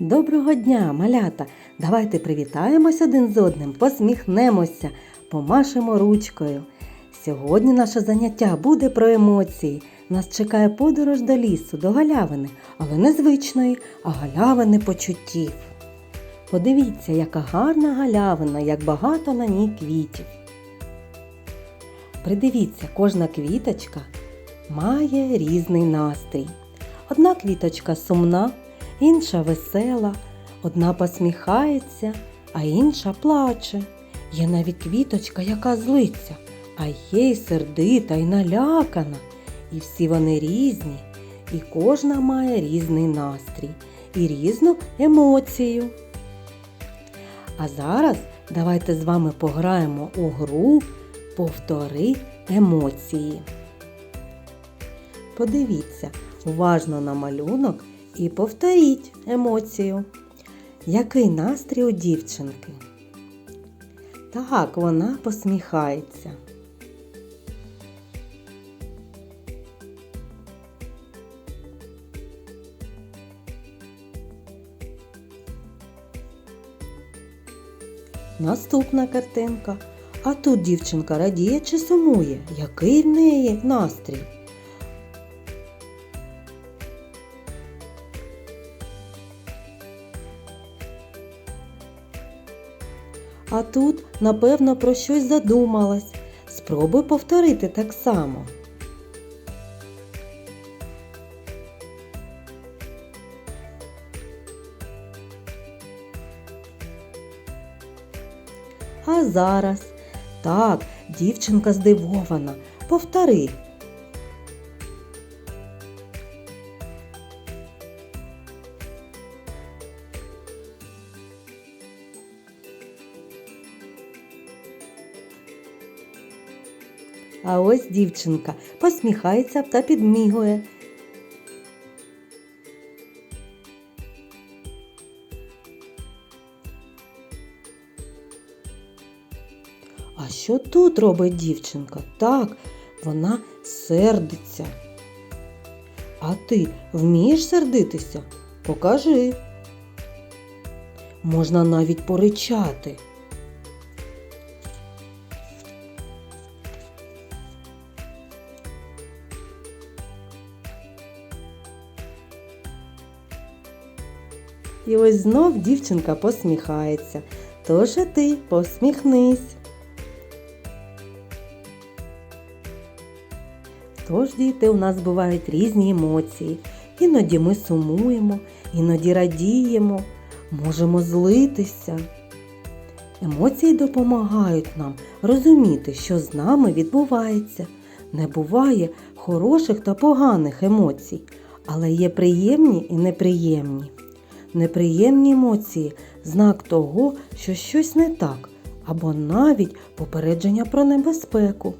Доброго дня, малята! Давайте привітаємось один з одним, посміхнемося, помашемо ручкою. Сьогодні наше заняття буде про емоції. Нас чекає подорож до лісу, до галявини, але не звичної, а галявини почуттів. Подивіться, яка гарна галявина, як багато на ній квітів. Придивіться, кожна квіточка має різний настрій. Одна квіточка сумна, інша весела, одна посміхається, а інша плаче. Є навіть квіточка, яка злиться, а є й сердита й налякана. І всі вони різні, і кожна має різний настрій і різну емоцію. А зараз давайте з вами пограємо у гру Повтори емоції. Подивіться уважно на малюнок і повторіть емоцію. Який настрій у дівчинки? Так, вона посміхається. Наступна картинка. А тут дівчинка радіє чи сумує? Який в неї настрій? А тут, напевно, про щось задумалась. Спробуй повторити так само. А зараз. Так, дівчинка здивована. Повтори. А ось дівчинка посміхається та підмігує. А що тут робить дівчинка? Так, вона сердиться. А ти вмієш сердитися? Покажи. Можна навіть поричати. І ось знов дівчинка посміхається. Тож і ти посміхнись. Тож, діти, у нас бувають різні емоції. Іноді ми сумуємо, іноді радіємо, можемо злитися. Емоції допомагають нам розуміти, що з нами відбувається. Не буває хороших та поганих емоцій, але є приємні і неприємні. Неприємні емоції знак того, що щось не так, або навіть попередження про небезпеку.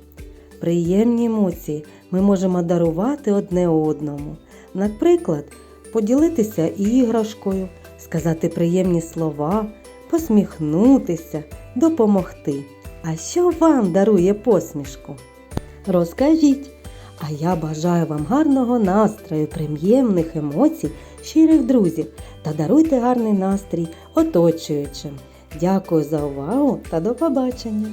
Приємні емоції ми можемо дарувати одне одному. Наприклад, поділитися іграшкою, сказати приємні слова, посміхнутися, допомогти. А що вам дарує посмішку? Розкажіть. А я бажаю вам гарного настрою, приємних емоцій, щирих друзів та даруйте гарний настрій оточуючим. Дякую за увагу та до побачення!